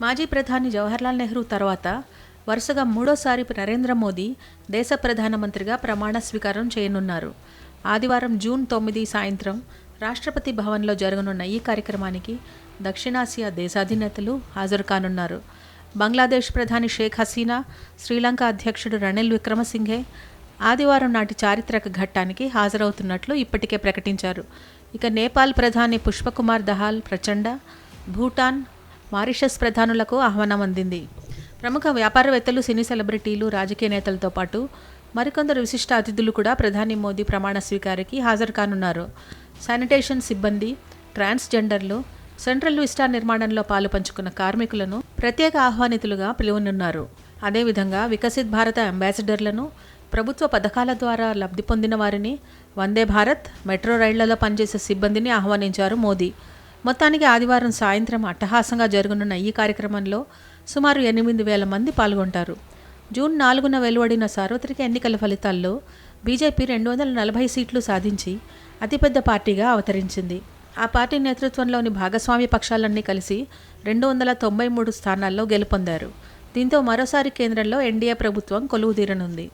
మాజీ ప్రధాని జవహర్లాల్ నెహ్రూ తర్వాత వరుసగా మూడోసారి నరేంద్ర మోదీ దేశ ప్రధానమంత్రిగా ప్రమాణ స్వీకారం చేయనున్నారు. ఆదివారం జూన్ తొమ్మిది సాయంత్రం రాష్ట్రపతి భవన్లో జరగనున్న ఈ కార్యక్రమానికి దక్షిణాసియా దేశాధినేతలు హాజరు కానున్నారు బంగ్లాదేశ్ ప్రధాని షేక్ హసీనా శ్రీలంక అధ్యక్షుడు రణిల్ విక్రమసింఘే ఆదివారం నాటి చారిత్రక ఘట్టానికి హాజరవుతున్నట్లు ఇప్పటికే ప్రకటించారు. ఇక నేపాల్ ప్రధాని పుష్పకుమార్ దహాల్ ప్రచండ భూటాన్ మారిషస్ ప్రధానులకు ఆహ్వానం అందింది. ప్రముఖ వ్యాపారవేత్తలు సినీ సెలబ్రిటీలు రాజకీయ నేతలతో పాటు మరికొందరు విశిష్ట అతిథులు కూడా ప్రధాని మోదీ ప్రమాణ స్వీకారికి హాజరు కానున్నారు శానిటేషన్ సిబ్బంది ట్రాన్స్జెండర్లు సెంట్రల్ విస్టా నిర్మాణంలో పాలు పంచుకున్న కార్మికులను ప్రత్యేక ఆహ్వానితులుగా పిలువనున్నారు. అదేవిధంగా వికసిత్ భారత అంబాసిడర్లను ప్రభుత్వ పథకాల ద్వారా లబ్ధి పొందిన వారిని వందే భారత్ మెట్రో రైళ్ళలో పనిచేసే సిబ్బందిని ఆహ్వానించారు మోదీ. మొత్తానికి ఆదివారం సాయంత్రం అట్టహాసంగా జరగనున్న ఈ కార్యక్రమంలో సుమారు ఎనిమిది వేల మంది పాల్గొంటారు. జూన్ నాలుగున వెలువడిన సార్వత్రిక ఎన్నికల ఫలితాల్లో బీజేపీ రెండు వందల నలభై సీట్లు సాధించి అతిపెద్ద పార్టీగా అవతరించింది. ఆ పార్టీ నేతృత్వంలోని భాగస్వామ్య పక్షాలన్నీ కలిసి రెండు వందల తొంభై మూడు స్థానాల్లో గెలుపొందారు. దీంతో మరోసారి కేంద్రంలో ఎన్డీఏ ప్రభుత్వం కొలువుదీరనుంది.